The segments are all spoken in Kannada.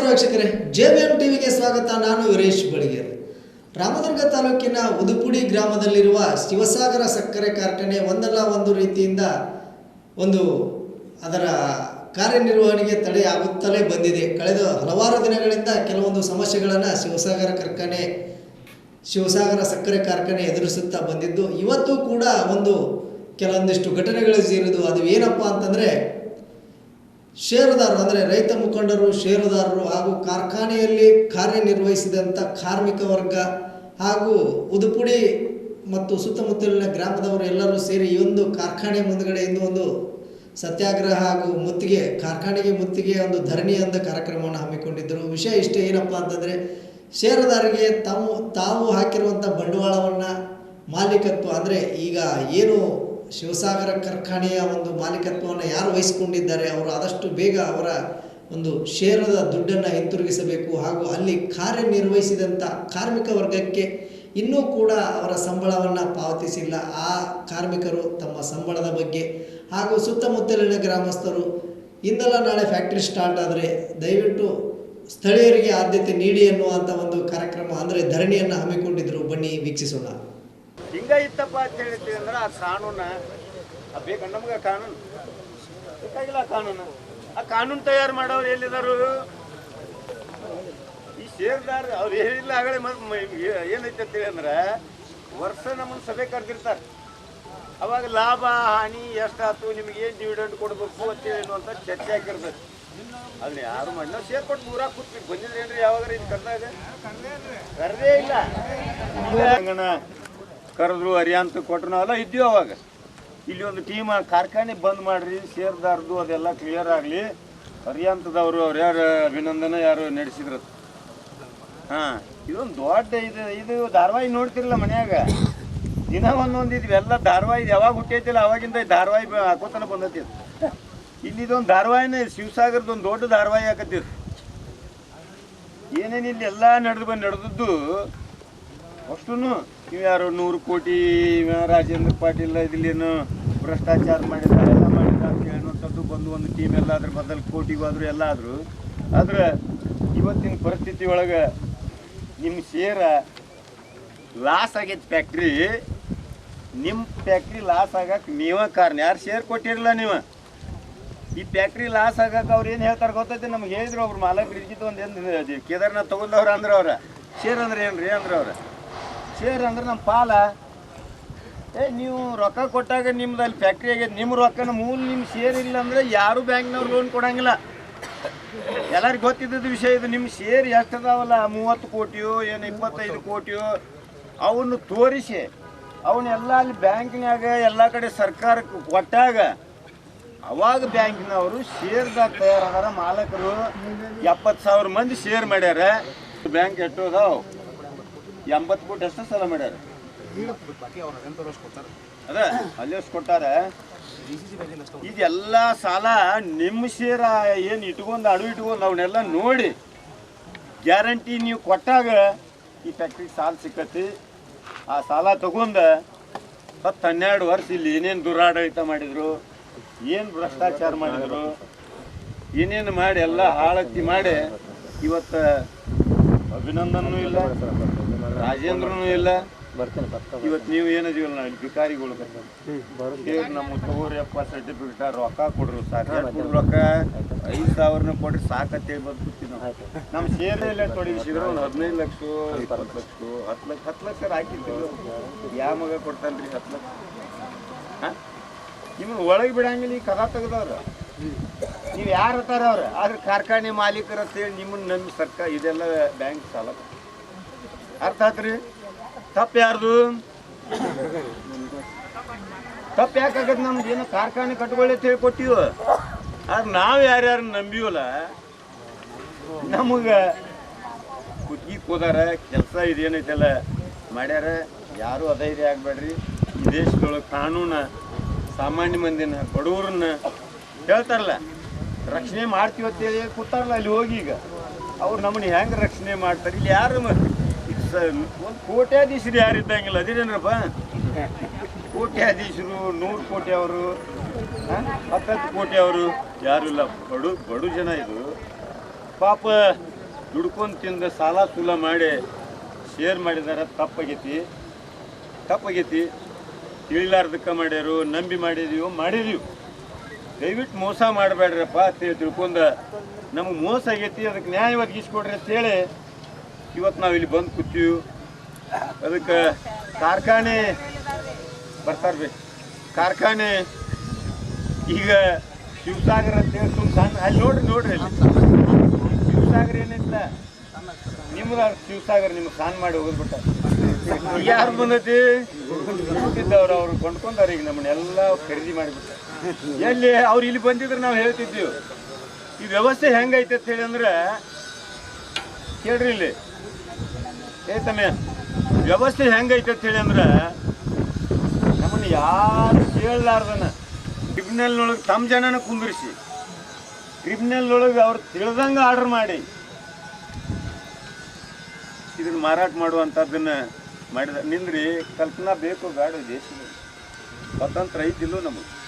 ನಮಸ್ಕಾರ ವೀಕ್ಷಕರೇ ಜೆ ಬಿ ಎಂ ಟಿವಿಗೆ ಸ್ವಾಗತ. ನಾನು ವೀರೇಶ್ ಬಳಿಗೇರ್ ರಾಮದುರ್ಗ ತಾಲೂಕಿನ ಉದುಪುಡಿ ಗ್ರಾಮದಲ್ಲಿರುವ ಶಿವಸಾಗರ ಸಕ್ಕರೆ ಕಾರ್ಖಾನೆ ಒಂದಲ್ಲ ಒಂದು ರೀತಿಯಿಂದ ಒಂದು ಅದರ ಕಾರ್ಯನಿರ್ವಹಣೆಗೆ ತಡೆಯಾಗುತ್ತಲೇ ಬಂದಿದೆ. ಕಳೆದ ಹಲವಾರು ದಿನಗಳಿಂದ ಕೆಲವೊಂದು ಸಮಸ್ಯೆಗಳನ್ನು ಶಿವಸಾಗರ ಕಾರ್ಖಾನೆ, ಶಿವಸಾಗರ ಸಕ್ಕರೆ ಕಾರ್ಖಾನೆ ಎದುರಿಸುತ್ತಾ ಬಂದಿದ್ದು, ಇವತ್ತು ಕೂಡ ಒಂದು ಕೆಲವೊಂದಿಷ್ಟು ಘಟನೆಗಳು ಸೇರಿದ್ದು. ಅದು ಏನಪ್ಪ ಅಂತಂದರೆ ಷೇರುದಾರರು ಅಂದರೆ ರೈತ ಮುಖಂಡರು, ಷೇರುದಾರರು ಹಾಗೂ ಕಾರ್ಖಾನೆಯಲ್ಲಿ ಕಾರ್ಯನಿರ್ವಹಿಸಿದಂಥ ಕಾರ್ಮಿಕ ವರ್ಗ ಹಾಗೂ ಉದುಪುಡಿ ಮತ್ತು ಸುತ್ತಮುತ್ತಲಿನ ಗ್ರಾಮದವರು ಎಲ್ಲರೂ ಸೇರಿ ಈ ಒಂದು ಕಾರ್ಖಾನೆ ಮುಂದುಗಡೆಯಿಂದ ಒಂದು ಸತ್ಯಾಗ್ರಹ ಹಾಗೂ ಮುತ್ತಿಗೆ, ಕಾರ್ಖಾನೆಗೆ ಮುತ್ತಿಗೆ ಒಂದು ಧರಣಿ ಅಂತ ಕಾರ್ಯಕ್ರಮವನ್ನು ಹಮ್ಮಿಕೊಂಡಿದ್ದರು. ವಿಷಯ ಇಷ್ಟೇ ಏನಪ್ಪ ಅಂತಂದರೆ ಷೇರುದಾರರಿಗೆ ತಾವು ತಾವು ಹಾಕಿರುವಂಥ ಬಂಡವಾಳವನ್ನು ಮಾಲೀಕತ್ವ ಅಂದರೆ ಈಗ ಏನು ಶಿವಸಾಗರ ಕಾರ್ಖಾನೆಯ ಒಂದು ಮಾಲೀಕತ್ವವನ್ನು ಯಾರು ವಹಿಸಿಕೊಂಡಿದ್ದಾರೆ, ಅವರು ಆದಷ್ಟು ಬೇಗ ಅವರ ಒಂದು ಷೇರದ ದುಡ್ಡನ್ನು ಹಿಂತಿರುಗಿಸಬೇಕು ಹಾಗೂ ಅಲ್ಲಿ ಕಾರ್ಯನಿರ್ವಹಿಸಿದಂಥ ಕಾರ್ಮಿಕ ವರ್ಗಕ್ಕೆ ಇನ್ನೂ ಕೂಡ ಅವರ ಸಂಬಳವನ್ನು ಪಾವತಿಸಿಲ್ಲ. ಆ ಕಾರ್ಮಿಕರು ತಮ್ಮ ಸಂಬಳದ ಬಗ್ಗೆ ಹಾಗೂ ಸುತ್ತಮುತ್ತಲಿನ ಗ್ರಾಮಸ್ಥರು ಇಂದಲ್ಲ ನಾಳೆ ಫ್ಯಾಕ್ಟ್ರಿ ಸ್ಟಾರ್ಟ್ ಆದರೆ ದಯವಿಟ್ಟು ಸ್ಥಳೀಯರಿಗೆ ಆದ್ಯತೆ ನೀಡಿ ಅನ್ನುವಂಥ ಒಂದು ಕಾರ್ಯಕ್ರಮ, ಅಂದರೆ ಧರಣಿಯನ್ನು ಹಮ್ಮಿಕೊಂಡಿದ್ದರು ಬನ್ನಿ, ವೀಕ್ಷಿಸೋಣ. ಹಿಂಗ ಇತ್ತಪ್ಪ ಅಂತ ಹೇಳ್ತೀವಿ ಅಂದ್ರೆ ಆ ಕಾನೂನ, ಆ ಬೇಕ ನಮ್ಗೆ ಕಾನೂನು. ಬೇಕಾಗಿಲ್ಲ ಕಾನೂನು. ಆ ಕಾನೂನು ತಯಾರು ಮಾಡೋರು ಎಲ್ಲಿದಾರು? ಈ ಶೇರ್ದಾರ ಅವ್ರು ಹೇಳಿಲ್ಲ, ಆಗಲೇ ಏನೈತೆ ಅಂತೇಳಿ ಅಂದ್ರೆ ವರ್ಷ ನಮ್ಮನ್ನು ಸಭೆ ಕರೆದಿರ್ತಾರೆ. ಅವಾಗ ಲಾಭ, ಹಾನಿ, ಎಷ್ಟಾಯ್ತು, ನಿಮ್ಗೆ ಏನು ಡಿವಿಡೆಂಡ್ ಕೊಡ್ಬೇಕು ಅಂತೇಳಿ ಅಂತ ಚರ್ಚೆ ಆಗಿರ್ತದೆ ಅಲ್ಲಿ ಯಾರು ಮಣ್ಣ ಶೇರ್ ಕೊಟ್ಟು ಮೂರ ಕೂತ್ಬಿಟ್ಟು ಬಂದಿದ್ರೇನ್ರಿ ಯಾವಾಗ ಇದು ಕರ್ದಾಗ? ಕರ್ದೇ ಇಲ್ಲ. ಕರೆದ್ರು ಅರಿಯಂತ ಕೊಟ್ಟರು ಅಲ್ಲ ಇದ್ದೀವಿ ಅವಾಗ. ಇಲ್ಲಿ ಒಂದು ಟೀಮ್ ಕಾರ್ಖಾನೆ ಬಂದ್ ಮಾಡ್ರಿ, ಸೇರ್ದಾರ್ದು ಅದೆಲ್ಲ ಕ್ಲಿಯರ್ ಆಗಲಿ. ಅರಿಯಂತದವರು ಅವ್ರು ಯಾರು ಅಭಿನಂದನ, ಯಾರು ನಡೆಸಿದ್ರು? ಹಾಂ, ಇದೊಂದು ದೊಡ್ಡ ಇದು ಇದು ಧಾರಾವಾಹಿ ನೋಡ್ತಿರಲ್ಲ ಮನ್ಯಾಗ. ದಿನ ಒಂದೊಂದು ಇದು ಎಲ್ಲ ಧಾರಾವಾಹಿ ಯಾವಾಗ ಹುಟ್ಟೈತಿಲ್ಲ, ಅವಾಗಿಂದ ಧಾರವಾಹಿ ಹಾಕೋತನ ಬಂದೈತಿ. ಇಲ್ಲಿ ಇದೊಂದು ಧಾರಾವಾಹಿನೇ, ಶಿವಸಾಗರದ ಒಂದು ದೊಡ್ಡ ಧಾರಾವಾಹಿ ಹಾಕತ್ತಿರು ಏನೇನಿಲ್ಲ ಎಲ್ಲ ನಡೆದು ಬಂದು ನಡೆದದ್ದು ಅಷ್ಟು ನೀವು ಯಾರು ನೂರು ಕೋಟಿ ರಾಜೇಂದ್ರ ಪಾಟೀಲ್ ಇದಿಲ್ಲೇನು ಭ್ರಷ್ಟಾಚಾರ ಮಾಡಿದ ಎಲ್ಲ ಮಾಡಿದ ಅಂತ ಹೇಳುವಂಥದ್ದು ಬಂದು ಒಂದು ಟೀಮ್ ಎಲ್ಲ ಅದ್ರ ಬದಲು ಕೋಟಿಗೂ ಆದರೂ ಎಲ್ಲ ಆದರು. ಆದ್ರೆ ಇವತ್ತಿನ ಪರಿಸ್ಥಿತಿ ಒಳಗೆ ನಿಮ್ಮ ಶೇರ ಲಾಸ್ ಆಗೈತೆ ಫ್ಯಾಕ್ಟ್ರಿ ನಿಮ್ಮ ಫ್ಯಾಕ್ಟ್ರಿ ಲಾಸ್ ಆಗಕ್ಕೆ ನೀವೇ ಕಾರಣ. ಯಾರು ಶೇರ್ ಕೊಟ್ಟಿರಲ್ಲ ನೀವು? ಈ ಫ್ಯಾಕ್ಟ್ರಿ ಲಾಸ್ ಆಗಕ್ಕೆ ಅವ್ರು ಏನು ಹೇಳ್ತಾರೆ ಗೊತ್ತೈತೆ? ನಮ್ಗೆ ಹೇಳಿದ್ರು ಒಬ್ರು ಮಾಲಕ್ ಒಂದು ಏನು ಕೇದಾರ್ನಾಥ್ ತೊಗೊಂಡವ್ರು ಅಂದ್ರೆ ಅವ್ರ. ಶೇರ್ ಅಂದ್ರೆ ಏನು ರೀ ಅಂದ್ರೆ ಅವ್ರ. ಶೇರ್ ಅಂದ್ರೆ ನಮ್ಮ ಪಾಲ. ಏ, ನೀವು ರೊಕ್ಕ ಕೊಟ್ಟಾಗ ನಿಮ್ದು ಅಲ್ಲಿ ಫ್ಯಾಕ್ಟ್ರಿ ಆಗೈತೆ. ನಿಮ್ಮ ರೊಕ್ಕನ ಮೂಲ ನಿಮ್ಮ ಶೇರ್ ಇಲ್ಲ ಅಂದ್ರೆ ಯಾರು ಬ್ಯಾಂಕ್ನವ್ರು ಲೋನ್ ಕೊಡಂಗಿಲ್ಲ. ಎಲ್ಲರಿಗೂ ಗೊತ್ತಿದ್ದ ವಿಷಯ ಇದು. ನಿಮ್ಮ ಶೇರ್ ಎಷ್ಟು ಅದಾವಲ್ಲ ಮೂವತ್ತು ಕೋಟಿಯೋ, ಏನು ಇಪ್ಪತ್ತೈದು ಕೋಟಿಯೋ? ಅವನ್ನು ತೋರಿಸಿ. ಅವನ್ನೆಲ್ಲ ಅಲ್ಲಿ ಬ್ಯಾಂಕ್ನಾಗ ಎಲ್ಲ ಕಡೆ ಸರ್ಕಾರಕ್ಕೆ ಕೊಟ್ಟಾಗ ಅವಾಗ ಬ್ಯಾಂಕಿನವರು ಶೇರ್ದಾಗ ತಯಾರಾದಾರ ಮಾಲಕರು ಎಪ್ಪತ್ತು ಸಾವಿರ ಮಂದಿ ಶೇರ್ ಮಾಡ್ಯಾರ. ಬ್ಯಾಂಕ್ ಎಷ್ಟು ಅದಾವ. ಎಂಬತ್ತು ಫುಟ್ ಅಷ್ಟು ಸಲ ಮಾಡ್ಯಾರ. ಅದ, ಅಲ್ಲಿ ಎಷ್ಟು ಕೊಟ್ಟಾರ. ಇದೆಲ್ಲ ಸಾಲ ನಿಮ್ಮ ಶೇರ ಏನು ಇಟ್ಕೊಂಡು ಅಡು ಇಟ್ಕೊಂಡು ಅವನ್ನೆಲ್ಲ ನೋಡಿ. ಗ್ಯಾರಂಟಿ ನೀವು ಕೊಟ್ಟಾಗ ಈ ಫ್ಯಾಕ್ಟ್ರಿಗೆ ಸಾಲ ಸಿಕ್ಕತಿ. ಆ ಸಾಲ ತಗೊಂಡ ಹತ್ತು ಹನ್ನೆರಡು ವರ್ಷ ಇಲ್ಲಿ ಏನೇನು ದುರಾಡಳಿತ ಮಾಡಿದ್ರು, ಏನು ಭ್ರಷ್ಟಾಚಾರ ಮಾಡಿದ್ರು, ಏನೇನು ಮಾಡಿ ಎಲ್ಲ ಹಾಳತ್ತಿ ಮಾಡಿ ಇವತ್ತು ಅಭಿನಂದನೂ ಇಲ್ಲ. ರಾಜೇಂದ್ರನೂ ಇಲ್ಲ. ಇವತ್ತು ನೀವು ನಾವು ಭಿಕಾರಿಗಳು ದೇವ್ರು ನಮ್ಮ ತಗೋರಿಯಪ್ಪ ಸರ್ಟಿಫಿಕೇಟ್ ರೊಕ್ಕ ಕೊಡ್ರು ಸಾಕು ರೊಕ್ಕ? ಐದು ಸಾವಿರನ ಕೊಡ್ರಿ ಸಾಕತ್ತೇಳಿ ಬಂದ್ಬಿಡ್ತೀವಿ ನಾವು ನಮ್ಮ ಶೇರ್ ಎಲ್ಲ ತೊಡಗಿಸಿದ್ರು ಒಂದು ಹದಿನೈದು ಲಕ್ಷ ಇಪ್ಪತ್ತು ಲಕ್ಷ, ಹತ್ತು ಲಕ್ಷ ಹತ್ತು ಲಕ್ಷ ಹಾಕಿದ್ರು ಯಾವ ಮಗ ಕೊಡ್ತಾನ್ರಿ ಹತ್ತು ಲಕ್ಷ? ಹಾಂ? ನಿಮ್ಮ ಒಳಗೆ ಬಿಡಂಗಿಲ್ಲ, ಈ ಕದ ತೆಗ್ದವ್ರು. ನೀವು ಯಾರು ಹತ್ತಾರ ಅವ್ರು? ಆದ್ರೆ ಕಾರ್ಖಾನೆ ಮಾಲೀಕರು ಅಂತೇಳಿ ನಿಮ್ಮನ್ನ ನಂಬಿ ಸರ್ಕಾರ ಇದೆಲ್ಲ ಬ್ಯಾಂಕ್ ಸಾಲ ಅರ್ಥ ಆತ್ರಿ? ತಪ್ಪು ಯಾರ್ದು? ತಪ್ಪು ಯಾಕಾಗತ್ತೆ ನಮ್ದು ಏನು ಕಾರ್ಖಾನೆ ಕಟ್ಕೊಳ್ಳಿ ಅಂತ ಹೇಳಿ ಕೊಟ್ಟಿವ ಆದ್ರೆ ನಾವು ಯಾರ್ಯಾರು ನಂಬಿವಲ್ಲ, ನಮಗೆ ಕುಟ್ಗಿ ಹೋದಾರ, ಕೆಲಸ ಇದೇನೈತಲ್ಲ, ಮಾಡ್ಯಾರ, ಯಾರು ಅಧೈರ್ಯ ಆಗಬೇಡ್ರಿ. ಈ ದೇಶದೊಳಗೆ ಕಾನೂನ ಸಾಮಾನ್ಯ ಮಂದಿನ, ಬಡವ್ರನ್ನ ಹೇಳ್ತಾರಲ್ಲ, ರಕ್ಷಣೆ ಮಾಡ್ತೀವಿ ಅಂತೇಳಿ ಕೂತಾರಲ್ಲ ಅಲ್ಲಿ ಹೋಗಿ ಈಗ. ಅವ್ರು ನಮ್ಮನ್ನ ಹೆಂಗೆ ರಕ್ಷಣೆ ಮಾಡ್ತಾರೆ? ಇಲ್ಲಿ ಯಾರು ಒಂದು ಕೋಟ್ಯಾಧೀಶರು ಯಾರಿದ್ದಂಗಿಲ್ಲ ಅದೇನೇನ್ರಪ್ಪ ಕೋಟ್ಯಾಧೀಶರು, ನೂರು ಕೋಟಿ ಅವರು ಹತ್ತತ್ತು ಕೋಟಿ ಅವರು, ಯಾರು ಇಲ್ಲ. ಬಡು ಬಡು ಜನ ಇದು. ಪಾಪ ದುಡ್ಕೊಂಡು ತಿಂದ ಸಾಲ ಸೂಲ ಮಾಡಿ ಶೇರ್ ಮಾಡಿದಾರೆ, ತಪ್ಪಾಗೈತಿ. ತಪ್ಪಾಗೈತಿ. ತಿಳಿಲಾರ್ದಕ್ಕೆ ಮಾಡ್ಯಾರು, ನಂಬಿ ಮಾಡಿದೀವಿ ಮಾಡಿದೀವಿ. ದಯವಿಟ್ಟು ಮೋಸ ಮಾಡಬೇಡ್ರಪ್ಪ ತಿಳ್ಕೊಂಡ, ನಮಗೆ ಮೋಸ ಆಗೈತಿ, ಅದಕ್ಕೆ ನ್ಯಾಯ ಒದಗಿಸ್ಕೊಡ್ರಿ ಅಂತೇಳಿ ಇವತ್ತು ನಾವು ಇಲ್ಲಿ ಬಂದು ಕೂತೀವಿ. ಅದಕ್ಕೆ ಕಾರ್ಖಾನೆ ಬರ್ತಾರೆ ರೀ ಕಾರ್ಖಾನೆ ಈಗ ಶಿವಸಾಗರ ಅಂತೇಳಿ ಸುಮ್ ಸಣ್ಣ ಅಲ್ಲಿ ನೋಡ್ರಿ ನೋಡ್ರಿ ಅಲ್ಲಿ. ಶಿವಸಾಗರ ಏನಿಲ್ಲ. ನಿಮ್ದು ಶಿವಸಾಗರ್ ನಿಮ್ಗೆ ಸಾನ್ ಮಾಡಿ ಹೋಗಿದ್ಬಿಟ್ಟ ಯಾರು ಬಂದೈತಿ ಹುಟ್ಟಿದ್ದವ್ರು ಅವ್ರು ಕೊಂಡ್ಕೊಂಡವ್ರು ಈಗ ನಮ್ಮನ್ನೆಲ್ಲ ಖರೀದಿ ಮಾಡಿಬಿಟ್ಟ. ಎಲ್ಲಿ ಅವ್ರು ಇಲ್ಲಿ ಬಂದಿದ್ರೆ ನಾವು ಹೇಳ್ತಿದ್ದೀವಿ ಈ ವ್ಯವಸ್ಥೆ ಹೆಂಗೈತೆ ಅಂತ ಹೇಳಿ ಅಂದ್ರೆ, ಕೇಳ್ರಿ ಇಲ್ಲಿ. ಏತಮ್ಯ ವ್ಯವಸ್ಥೆ ಹೆಂಗೈತೆ ಅಂತ ಹೇಳಿ ಅಂದ್ರೆ, ನಮ್ಮನ್ನು ಯಾರು ಕೇಳಲಾರ್ದನ. ಟ್ರಿಬ್ಯುನಲ್ನೊಳಗೆ ತಮ್ಮ ಜನನ ಕುಂದಿರಿಸಿ. ಟ್ರಿಬ್ಯುನಲ್ನೊಳಗೆ ಅವ್ರು ತಿಳಿದಂಗೆ ಆರ್ಡರ್ ಮಾಡಿ. ಇದನ್ನ ಮಾರಾಟ ಮಾಡುವಂಥದ್ದನ್ನ ಮಾಡಿದ, ನಿಂದ್ರಿ, ಕಲ್ಪನಾ ಬೇಕು, ಬೇಡ ದೇಶದಲ್ಲಿ ಸ್ವತಂತ್ರ ಐತಿಲ್ಲೋ ನಮಗೆ.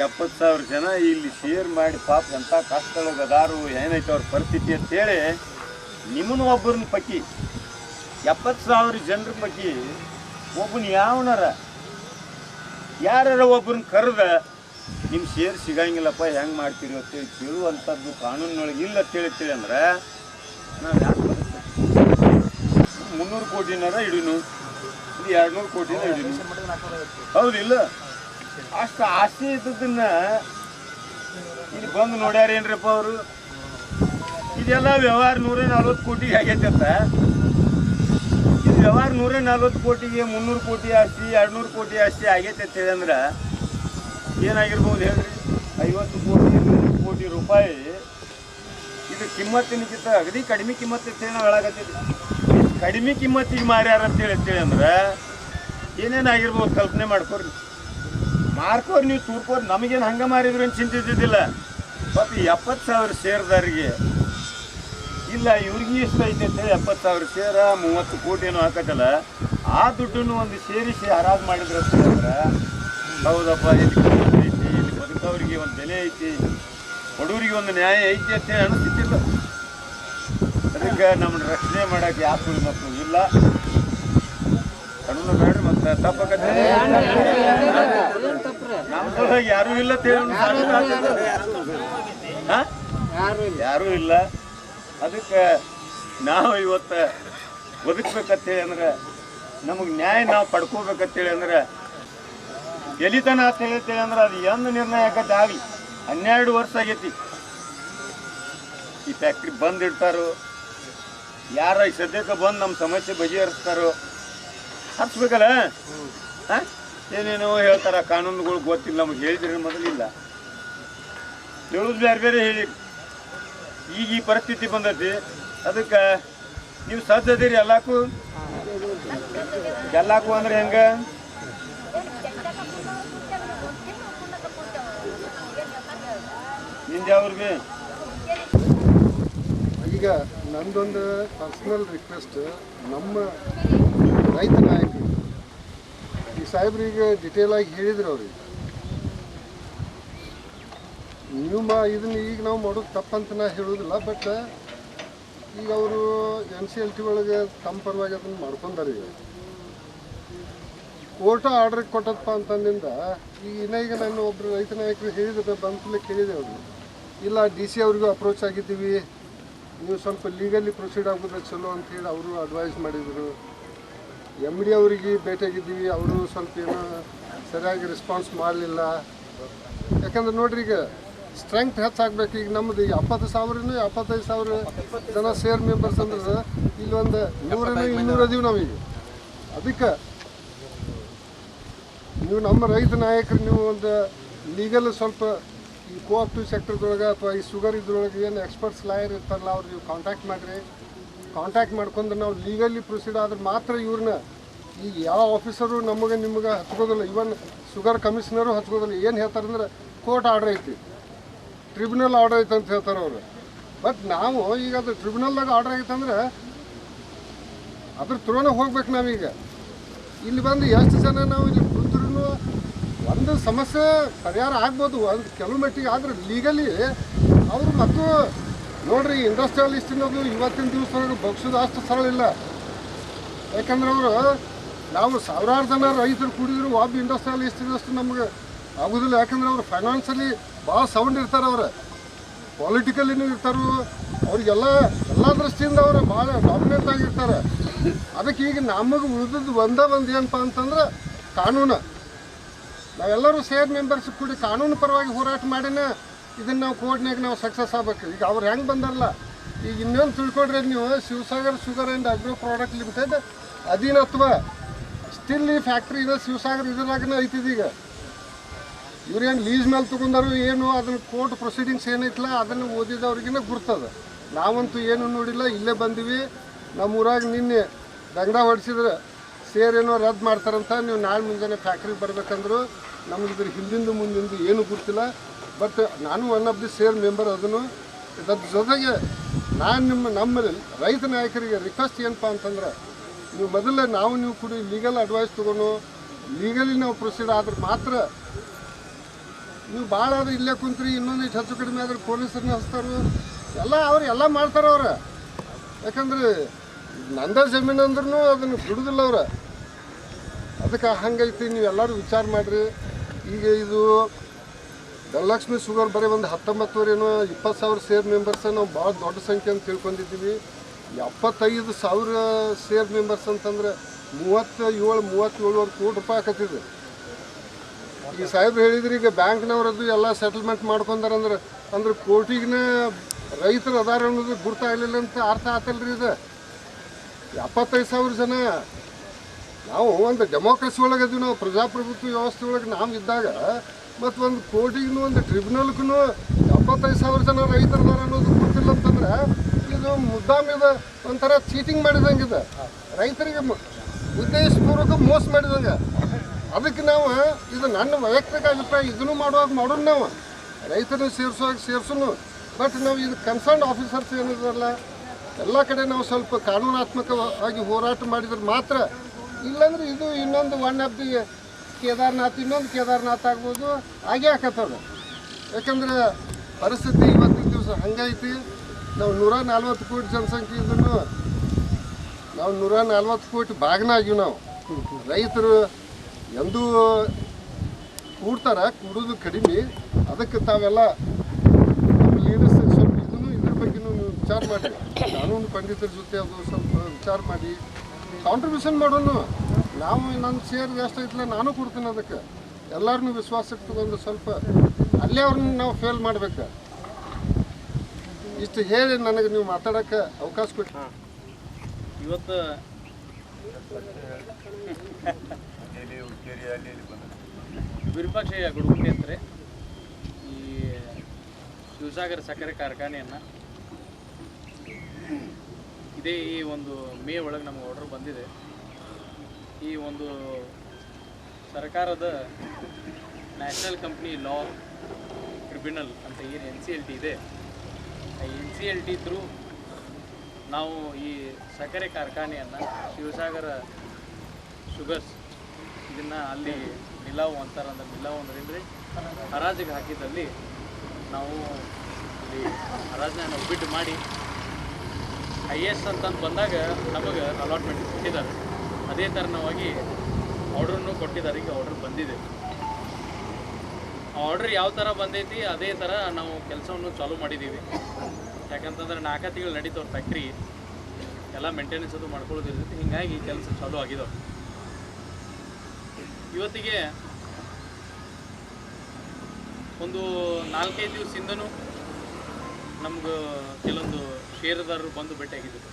ಎಪ್ಪತ್ತು ಸಾವಿರ ಜನ ಇಲ್ಲಿ ಶೇರ್ ಮಾಡಿ, ಪಾಪ ಎಂಥ ಕಷ್ಟದೊಳಗೆ ಗದಾರು ಏನೈತೆ ಅವ್ರ ಪರಿಸ್ಥಿತಿ ಅಂತೇಳಿ, ನಿಮ್ಮನ್ನು ಒಬ್ಬರನ್ನ ಪಕ್ಕಿ. ಎಪ್ಪತ್ತು ಸಾವಿರ ಜನರ ಪೈಕಿ ಒಬ್ಬನ ಯಾವನಾರ? ಯಾರ ಒಬ್ಬರನ್ನ ಕರೆದ? ನಿಮ್ಮ ಶೇರ್ ಸಿಗಂಗಿಲ್ಲಪ್ಪ, ಹೆಂಗೆ ಮಾಡ್ತೀರಿ ಅಂತೇಳಿ ಕೇಳುವಂಥದ್ದು ಕಾನೂನಿನೊಳಗೆ ಇಲ್ಲ ಅಂತೇಳಿ ಅಂದ್ರೆ, ನಾವು ಯಾಕೆ ಮುನ್ನೂರು ಕೋಟಿನಾರ ಹಿಡಿನು? ಇದು ಎರಡು ನೂರು ಕೋಟಿನ ಹಿಡಿನು? ಹೌದಿಲ್ಲ? ಅಷ್ಟು ಆಸ್ತಿ ಇದ್ದದನ್ನ ಇಲ್ಲಿ ಬಂದು ನೋಡ್ಯಾರೇನ್ರಪ್ಪ ಅವರು? ಇದೆಲ್ಲ ವ್ಯವಹಾರ ನೂರ ನಲ್ವತ್ತು ಕೋಟಿಗೆ ಆಗೈತೆ ಅಂತ. ವ್ಯವಹಾರ ನೂರ ನಲ್ವತ್ತು ಕೋಟಿಗೆ, ಮುನ್ನೂರು ಕೋಟಿ ಆಸ್ತಿ ಎರಡು ನೂರು ಕೋಟಿ ಆಸ್ತಿ ಆಗೈತೆ ಅಂತ ಹೇಳಿ ಅಂದ್ರೆ ಏನಾಗಿರ್ಬೋದು ಹೇಳ್ರಿ? ಐವತ್ತು ಕೋಟಿ ನೂರು ಕೋಟಿ ರೂಪಾಯಿ. ಇದು ಕಿಮ್ಮತ್ತಿನಕ್ಕಿಂತ ಅಗದಿ ಕಡಿಮೆ ಕಿಮ್ಮತ್ತು ಅಂತೇಳಿ ನಾವು ಹೇಳಾಕತ್ತೀವಿ ಕಡಿಮೆ ಕಿಮ್ಮತ್ತಿಗೆ ಮಾರ್ಯಾರ ಅಂತೇಳಿ ಅಂತೇಳಿ ಅಂದ್ರೆ ಏನೇನಾಗಿರ್ಬೋದು ಕಲ್ಪನೆ ಮಾಡ್ಕೋರಿ. ಮಾರ್ಕೋರ್, ನೀವು ತೂರ್ಕೋರಿ, ನಮಗೇನು ಹಂಗೆ ಮಾರಿದ್ರು ಅಂತ ಚಿಂತಿದ್ದಿದ್ದಿಲ್ಲ. ಮತ್ತು ಎಪ್ಪತ್ತು ಸಾವಿರ ಶೇರ್ದಾರಿಗೆ ಇಲ್ಲ, ಇವ್ರಿಗೆ ಇಷ್ಟ ಐತೆ ಎಪ್ಪತ್ತು ಸಾವಿರ ಶೇರ ಮೂವತ್ತು ಕೋಟಿ ಏನೋ ಹಾಕತ್ತಲ್ಲ ಆ ದುಡ್ಡನ್ನು ಒಂದು ಸೇರಿಸಿ ಹರಾಜು ಮಾಡಿದ್ರೆ ಹೌದಪ್ಪ, ಇಲ್ಲಿ ಐತಿ, ಇಲ್ಲಿ ಬದುಕವ್ರಿಗೆ ಒಂದು ಬೆಲೆ ಐತಿ, ಬಡವರಿಗೆ ಒಂದು ನ್ಯಾಯ ಐತಿ ಅಂತ ಹೇಳಿ ಅನಿಸ್ತಿದ್ದಿಲ್ಲ. ಅದಕ್ಕೆ ನಮ್ಮನ್ನ ರಕ್ಷಣೆ ಮಾಡಕ್ಕೆ ಯಾಕೆ ಮತ್ತು ಇಲ್ಲ. ಕಣ್ಣು ಬೇಡ್ರಿ ಮತ್ತೆ ನಮ್ಮ ಸಲುವಾಗಿ ಯಾರೂ ಇಲ್ಲ? ಯಾರೂ ಇಲ್ಲ. ಅದಕ್ಕೆ ನಾವು ಇವತ್ತು ಬದುಕ್ಬೇಕಂತೇಳಿ ಅಂದ್ರೆ ನಮಗೆ ನ್ಯಾಯ ನಾವು ಪಡ್ಕೋಬೇಕಂತೇಳಿ ಅಂದ್ರೆ ಎಲಿತನ ಅಂತ ಹೇಳ್ತೇಳಿ ಅಂದ್ರೆ ಅದು ಎಂದು ನಿರ್ಣಯ ಆಗತ್ತೆ ಆಗಲಿ ಹನ್ನೆರಡು ವರ್ಷ ಆಗೈತಿ. ಈ ಫ್ಯಾಕ್ಟ್ರಿ ಬಂದ್ ಯಾರ ಈ ಸದ್ಯಕ್ಕೆ ಬಂದು ನಮ್ಮ ಸಮಸ್ಯೆ ಬಗೆಹರಿಸ್ತಾರೋ ಹಚ್ಬೇಕಲ್ಲ ಹಾಂ? ಏನೇನೋ ಹೇಳ್ತಾರ, ಕಾನೂನುಗಳು ಗೊತ್ತಿಲ್ಲ, ನಮಗೆ ಹೇಳಿದ್ರೆ ಮೊದಲಿಲ್ಲ. ಹೇಳೋದು ಬೇರೆ ಬೇರೆ ಹೇಳಿ ಈಗ ಈ ಪರಿಸ್ಥಿತಿ ಬಂದೈತಿ. ಅದಕ್ಕೆ ನೀವು ಸಜ್ಜದಿರಿ ಎಲ್ಲಕ್ಕೂ. ಎಲ್ಲಕ್ಕೂ ಅಂದ್ರೆ ಹೆಂಗ? ನಿಂದ ಯಾವ್ರಿಗೆ ಈಗ ನಂದೊಂದು ಪರ್ಸನಲ್ ರಿಕ್ವೆಸ್ಟ್ ನಮ್ಮ ರೈತ ನಾಯಕರು. ಈ ಸಾಹೇಬ್ರಿಗೆ ಡಿಟೇಲ್ ಆಗಿ ಹೇಳಿದ್ರು ಅವ್ರಿಗೆ ನೀವು ಮಾ ಇದನ್ನ ಈಗ ನಾವು ಮಾಡೋದು ತಪ್ಪಂತ ನಾ ಹೇಳೋದಿಲ್ಲ ಬಟ್ ಈಗ ಅವರು ಎನ್ ಸಿ ಎಲ್ ಟಿ ಒಳಗೆ ತಮ್ಮ ಪರವಾಗಿ ಅದನ್ನು ಮಾಡ್ಕೊಂಡಾರೆ ಈಗ. ಕೋರ್ಟ ಆರ್ಡರ್ ಕೊಟ್ಟದಪ್ಪ ಅಂತಂದಿಂದ ಈಗ ಇನ್ನ ಈಗ ನಾನು ಒಬ್ರು ರೈತ ನಾಯಕರು ಹೇಳಿದ್ರೆ ಬಂದ್ಸಲ ಕೇಳಿದೆ ಅವರು. ಇಲ್ಲ ಡಿ ಸಿ ಅವ್ರಿಗೂ ಅಪ್ರೋಚ್ ಆಗಿದ್ದೀವಿ. ನೀವು ಸ್ವಲ್ಪ ಲೀಗಲಿ ಪ್ರೊಸೀಡ್ ಆಗೋದ್ರೆ ಚಲೋ ಅಂತ ಹೇಳಿ ಅವರು ಅಡ್ವೈಸ್ ಮಾಡಿದರು. ಎಂ ಡಿ ಅವರಿಗೆ ಭೇಟಿಯಾಗಿದ್ದೀವಿ, ಅವರು ಸ್ವಲ್ಪ ಏನೋ ಸರಿಯಾಗಿ ರೆಸ್ಪಾನ್ಸ್ ಮಾಡಲಿಲ್ಲ. ಯಾಕಂದ್ರೆ ನೋಡ್ರಿ ಈಗ ಸ್ಟ್ರೆಂತ್ ಹೆಚ್ಚಾಗಬೇಕು ಈಗ ನಮ್ಮದು ಎಪ್ಪತ್ತು ಸಾವಿರನೂ ಎಪ್ಪತ್ತೈದು ಸಾವಿರ ಜನ ಸೇರ್ ಮೆಂಬರ್ಸ್ ಅಂದ್ರೆ ಇಲ್ಲೊಂದು ನೂರನೇ ಇನ್ನೂರು ಅದೀವಿ ನಾವೀಗ ಅದಕ್ಕೆ ನೀವು ನಮ್ಮ ರೈತ ನಾಯಕರು ನೀವು ಒಂದು ಲೀಗಲ್ ಸ್ವಲ್ಪ ಈ ಕೋಆಪ್ಟಿವ್ ಸೆಕ್ಟರ್ದೊಳಗೆ ಅಥವಾ ಈ ಶುಗರ್ ಇದ್ರೊಳಗೆ ಏನು ಎಕ್ಸ್ಪರ್ಟ್ಸ್ ಲಾಯರ್ ಇರ್ತಾರಲ್ಲ ಅವ್ರು ನೀವು ಕಾಂಟ್ಯಾಕ್ಟ್ ಮಾಡಿರಿ. ಕಾಂಟ್ಯಾಕ್ಟ್ ಮಾಡ್ಕೊಂಡು ನಾವು ಲೀಗಲಿ ಪ್ರೊಸೀಡ್ ಆದ್ರೆ ಮಾತ್ರ ಇವ್ರನ್ನ ಈಗ ಯಾವ ಆಫೀಸರು ನಮಗೆ ನಿಮಗೆ ಹಚ್ಕೋದಿಲ್ಲ ಇವನ್ ಶುಗರ್ ಕಮಿಷನರು ಹಚ್ಕೋದಿಲ್ಲ ಏನು ಹೇಳ್ತಾರೆ ಅಂದ್ರೆ ಕೋರ್ಟ್ ಆರ್ಡರ್ ಐತಿ. ಟ್ರಿಬ್ಯುನಲ್ ಆರ್ಡರ್ ಐತೆ ಅಂತ ಹೇಳ್ತಾರೆ ಅವರು. ಬಟ್ ನಾವು ಈಗ ಅದು ಟ್ರಿಬ್ಯುನಲ್ದಾಗ ಆರ್ಡರ್ ಆಗಿತ್ತು ಅಂದ್ರೆ ಅದ್ರ ತ್ರೋನ ಹೋಗ್ಬೇಕು ನಾವೀಗ. ಇಲ್ಲಿ ಬಂದು ಎಷ್ಟು ಜನ ನಾವು ಇಲ್ಲಿ ಕುಂತ್ರು ಒಂದು ಸಮಸ್ಯೆ ಪರಿಹಾರ ಆಗ್ಬೋದು. ಒಂದು ಕೆಲವು ಮಟ್ಟಿಗೆ ಆದ್ರೆ ಲೀಗಲಿ ಅವರು ಮತ್ತು ನೋಡ್ರಿ ಇಂಡಸ್ಟ್ರಿಯಲಿಸ್ಟ್ ಅನ್ನೋದು ಇವತ್ತಿನ ದಿವಸ ಬಗ್ಸೋದು ಅಷ್ಟು ಸರಳ ಇಲ್ಲ. ಯಾಕಂದ್ರೆ ಅವರು ನಾವು ಸಾವಿರಾರು ಜನ ರೈತರು ಕುಡಿದ್ರು, ಒಬ್ಬ ಇಂಡಸ್ಟ್ರಿಯಲಿಸ್ಟ್ ಇದ್ದಷ್ಟು ನಮ್ಗೆ ಆಗೋದಿಲ್ಲ. ಯಾಕಂದ್ರೆ ಅವ್ರು ಫೈನಾನ್ಸಲಿ ಭಾಳ ಸೌಂಡ್ ಇರ್ತಾರೆ ಅವ್ರು. ಪೊಲಿಟಿಕಲಿನೂ ಇರ್ತಾರೆ ಅವ್ರಿಗೆಲ್ಲ ಎಲ್ಲ ದೃಷ್ಟಿಯಿಂದ ಅವರು ಭಾಳ ಡಾಮಿನೆಂಟ್ ಆಗಿರ್ತಾರೆ. ಅದಕ್ಕೆ ಈಗ ನಮಗೆ ಉಳಿದದ್ದು ಒಂದೇ ಒಂದು ಏನಪ್ಪ ಅಂತಂದ್ರೆ ಕಾನೂನು. ನಾವೆಲ್ಲರೂ ಸೇರ್ ಮೆಂಬರ್ಸ್ ಕೂಡಿ ಕಾನೂನು ಪರವಾಗಿ ಹೋರಾಟ ಮಾಡಿನ ಇದನ್ನು ನಾವು ಕೋರ್ಟ್ನಾಗ ನಾವು ಸಕ್ಸಸ್ ಆಗ್ಬೇಕು. ಈಗ ಅವ್ರು ಹೆಂಗೆ ಬಂದಾರಲ್ಲ? ಈಗ ಇನ್ನೊಂದು ತಿಳ್ಕೊಡ್ರಿ ನೀವು. Shivasagar sugar and agro product limited ಅಧೀನತ್ವ. Still ಈ ಫ್ಯಾಕ್ಟ್ರಿ ಇದೆ, ಶಿವಸಾಗರ್ ಇದ್ರಾಗನೇ ಐತಿದೀಗ ಇವ್ರೇನು ಲೀಸ್ ಮೇಲೆ ತೊಗೊಂಡಾರು ಏನು, ಅದನ್ನ ಕೋರ್ಟ್ ಪ್ರೊಸೀಡಿಂಗ್ಸ್ ಏನೈತಲ್ಲ ಅದನ್ನು ಓದಿದವ್ರಿಗಿನ ಗುರ್ತದ. ನಾವಂತೂ ಏನು ನೋಡಿಲ್ಲ, ಇಲ್ಲೇ ಬಂದೀವಿ. ನಮ್ಮ ಊರಾಗ ನಿನ್ನೆ ದಂಡ ಹೊಡಿಸಿದ್ರೆ ಸೇರೇನೋ ರದ್ದು ಮಾಡ್ತಾರಂತ, ನೀವು ನಾಳೆ ಮುಂಜಾನೆ ಫ್ಯಾಕ್ಟ್ರಿಗೆ ಬರ್ಬೇಕಂದ್ರು, ನಮ್ಗೆ ಇದ್ರ ಹಿಂದಿಂದು ಮುಂದಿಂದು ಏನು ಗೊತ್ತಿಲ್ಲ ಬಟ್ ನಾನು one of the share member ಅದನ್ನು ಇದ್ರ ಜೊತೆಗೆ ನಾನು ನಿಮ್ಮ ನಮ್ಮ ರೈತ ನಾಯಕರಿಗೆ ರಿಕ್ವೆಸ್ಟ್ ಏನಪ್ಪ ಅಂತಂದ್ರೆ, ನೀವು ಮೊದಲೇ ನಾವು ನೀವು ಕೂಡ ಲೀಗಲ್ ಅಡ್ವೈಸ್ ತೊಗೊಂಡು ಲೀಗಲಿ ನಾವು ಪ್ರೊಸೀಡ್ ಆದ್ರೆ ಮಾತ್ರ ನೀವು ಭಾಳ ಆದ್ರೆ ಇಲ್ಲೇ ಕುಂತ್ರಿ, ಇನ್ನೊಂದು ಇಷ್ಟು ಹೆಚ್ಚು ಕಡಿಮೆ ಆದ್ರೆ ಪೊಲೀಸರನ್ನ ಹಚ್ತಾರೆ? ಎಲ್ಲ ಅವ್ರು, ಎಲ್ಲ ಮಾಡ್ತಾರೆ ಅವ್ರು. ಯಾಕಂದ್ರೆ ನಂದ ಜಮೀನು ಅಂದ್ರೂ ಅದನ್ನು ಬಿಡುದಿಲ್ಲ ಅವ್ರು. ಅದಕ್ಕೆ ಹಂಗೈತಿ, ನೀವು ಎಲ್ಲರೂ ವಿಚಾರ ಮಾಡಿರಿ. ಈಗ ಇದು ಧನಲಕ್ಷ್ಮಿ ಶುಗರ್ ಬರೀ ಒಂದು ಹತ್ತೊಂಬತ್ತುವರೆನೋ ಇಪ್ಪತ್ತು ಸಾವಿರ ಸೇರ್ ಮೆಂಬರ್ಸ್ ನಾವು ಭಾಳ ದೊಡ್ಡ ಸಂಖ್ಯೆ ಅಂತ ತಿಳ್ಕೊಂಡಿದ್ದೀವಿ. ಎಪ್ಪತ್ತೈದು ಸಾವಿರ ಸೇರ್ ಮೆಂಬರ್ಸ್ ಅಂತಂದ್ರೆ ಮೂವತ್ತೇಳು ಮೂವತ್ತೇಳುವರೆ ಕೋಟಿ ರೂಪಾಯಿ ಆಕತ್ತಿದೆ. ಈಗ ಸಾಹೇಬ್ರು ಹೇಳಿದ್ರಿ ಈಗ ಬ್ಯಾಂಕ್ನವ್ರದ್ದು ಎಲ್ಲ ಸೆಟಲ್ಮೆಂಟ್ ಮಾಡ್ಕೊಂಡಾರಂದ್ರೆ ಅಂದ್ರೆ ಕೋಟಿಗಿನ ರೈತರು ಅದಾರ ಅನ್ನೋದು ಗುರ್ತಾಗಲಿಲ್ಲ ಅಂತ ಅರ್ಥ ಆತಲ್ರಿ ಇದು. ಎಪ್ಪತ್ತೈದು ಸಾವಿರ ಜನ. ನಾವು ಒಂದು ಡೆಮೋಕ್ರಸಿ ಒಳಗೆ ಅದೀವಿ ನಾವು ಪ್ರಜಾಪ್ರಭುತ್ವ ವ್ಯವಸ್ಥೆ ಒಳಗೆ ನಾವು ಇದ್ದಾಗ, ಮತ್ತು ಒಂದು ಕೋಟಿಗೂ ಒಂದು ಟ್ರಿಬ್ಯುನಲ್ಗೂ ಎಪ್ಪತ್ತೈದು ಸಾವಿರ ಜನ ರೈತರು ಅದಾರ ಅನ್ನೋದು ಗೊತ್ತಿಲ್ಲ ಅಂತಂದ್ರೆ, ಇದು ಮುದ್ದಾಮ್ ಇದು ಒಂಥರ ಚೀಟಿಂಗ್ ಮಾಡಿದಂಗಿದೆ ರೈತರಿಗೆ ಉದ್ದೇಶಪೂರ್ವಕ ಮೋಸ ಮಾಡಿದಂಗೆ. ಅದಕ್ಕೆ ನಾವು, ಇದು ನನ್ನ ವೈಯಕ್ತಿಕ ಅಭಿಪ್ರಾಯ, ಇದನ್ನು ಮಾಡುವಾಗ ಮಾಡೋಣ ನಾವು. ರೈತರನ್ನು ಸೇರಿಸುವಾಗ ಸೇರ್ಸುನು. ಬಟ್ ನಾವು ಇದು ಕನ್ಸರ್ನ್ ಆಫೀಸರ್ಸ್ ಏನಿದ್ರಲ್ಲ, ಎಲ್ಲ ಕಡೆ ನಾವು ಸ್ವಲ್ಪ ಕಾನೂನಾತ್ಮಕವಾಗಿ ಹೋರಾಟ ಮಾಡಿದ್ರೆ ಮಾತ್ರ. ಇಲ್ಲಾಂದ್ರೆ ಇದು ಇನ್ನೊಂದು ಒನ್ ಆಫ್ ದಿ ಕೇದಾರ್ನಾಥ್, ಇನ್ನೊಂದು ಕೇದಾರ್ನಾಥ್ ಆಗ್ಬೋದು, ಹಾಗೆ ಆಕತ್ತದ. ಯಾಕಂದ್ರೆ ಪರಿಸ್ಥಿತಿ ಇವತ್ತಿನ ದಿವಸ ಹಂಗೈತಿ. ನಾವು ನೂರ ನಲ್ವತ್ತು ಕೋಟಿ ಜನಸಂಖ್ಯೆ ಇದನ್ನು ನಾವು ನೂರ ನಲ್ವತ್ತು ಕೋಟಿ ಭಾಗನ ಆಗಿವಿ ನಾವು. ರೈತರು ಎಂದೂ ಕೂಡ್ತಾರೆ, ಕೂಡೋದು ಕಡಿಮೆ. ಅದಕ್ಕೆ ತಾವೆಲ್ಲ ಲೀಡರ್ಸ್ ಸ್ವಲ್ಪ ಇದನ್ನು ಇದ್ರ ಬಗ್ಗೆನೂ ನೀವು ವಿಚಾರ ಮಾಡಿ. ಕಾನೂನು ಪಂಡಿತರ ಜೊತೆ ಅದು ಸ್ವಲ್ಪ ವಿಚಾರ ಮಾಡಿ. ಕಾಂಟ್ರಿಬ್ಯೂಷನ್ ಮಾಡೋನು. ನಾವು ನನ್ನ ಶೇರ್ ಎಷ್ಟು ಐತಲ್ಲ, ನಾನು ಕೊಡ್ತೀನಿ ಅದಕ್ಕೆ. ಎಲ್ಲರನ್ನೂ ವಿಶ್ವಾಸಕ್ಕೆ ತಗೊಂಡು ಸ್ವಲ್ಪ ಅಲ್ಲೇ ಅವ್ರನ್ನ ನಾವು ಫೇಲ್ ಮಾಡ್ಬೇಕು. ಇಷ್ಟು ಹೇಳಿ ನನಗೆ ನೀವು ಮಾತಾಡೋಕ್ಕೆ ಅವಕಾಶ ಕೊಟ್ಟು ಇವತ್ತು ವಿರೂಪಾಕ್ಷ ಗುಡುಗುಂಟೆ ಅಂತಾರೆ. ಈ ಶಿವಸಾಗರ ಸಕ್ಕರೆ ಕಾರ್ಖಾನೆಯನ್ನು ಇದೇ ಈ ಒಂದು ಮೇ ಒಳಗೆ ನಮಗೆ ಆರ್ಡರ್ ಬಂದಿದೆ. ಈ ಒಂದು ಸರ್ಕಾರದ ನ್ಯಾಷನಲ್ ಕಂಪ್ನಿ ಲಾ ಟ್ರಿಬ್ಯುನಲ್ ಅಂತ ಏನು ಎನ್ ಸಿ ಎಲ್ ಟಿ ಇದೆ. ಆ N C L T through ನಾವು ಈ ಸಕ್ಕರೆ ಕಾರ್ಖಾನೆಯನ್ನು ಶಿವಸಾಗರ ಶುಗರ್ಸ್ ಇದನ್ನು ಅಲ್ಲಿ ಮಿಲಾವ್ ಅಂತಾರೆ ಅಂದ್ರೆ ಮಿಲಾವ್ ಅಂದ್ರೆ ಹರಾಜಿಗೆ ಹಾಕಿದಲ್ಲಿ ನಾವು ಇಲ್ಲಿ ಹರಾಜನ್ನ ನಾವು ಮಾಡಿ ಐ ಎಸ್ ಅಂತಂದು ಬಂದಾಗ ನಮಗೆ ಅಲಾಟ್ಮೆಂಟ್ ಕೊಟ್ಟಿದ್ದಾರೆ. ಅದೇ ಥರನವಾಗಿ ಆರ್ಡ್ರನ್ನು ಕೊಟ್ಟಿದ್ದಾರೆ, ಈಗ ಆರ್ಡರ್ ಬಂದಿದೆ. ಆ ಆರ್ಡ್ರ್ ಯಾವ ಥರ ಬಂದೈತಿ, ಅದೇ ಥರ ನಾವು ಕೆಲಸವನ್ನು ಚಾಲೂ ಮಾಡಿದ್ದೀವಿ ಯಾಕಂತಂದ್ರೆ ನಾಲ್ಕು ತಿಂಗಳು ನಡೀತವ್ರ ಫ್ಯಾಕ್ಟ್ರಿ ಎಲ್ಲ ಮೇಂಟೆನೆನ್ಸ್ ಅದು ಮಾಡ್ಕೊಳ್ಳೋದಿರ್ತೈತಿ, ಹಿಂಗಾಗಿ ಕೆಲಸ ಚಾಲೂ ಆಗಿದಾವೆ. ಇವತ್ತಿಗೆ ಒಂದು ನಾಲ್ಕೈದು ದಿವಸದಿಂದನೂ ನಮ್ಗೆ ಕೆಲವೊಂದು ಷೇರುದಾರರು ಬಂದು ಭೇಟಿಯಾಗಿದ್ದರು.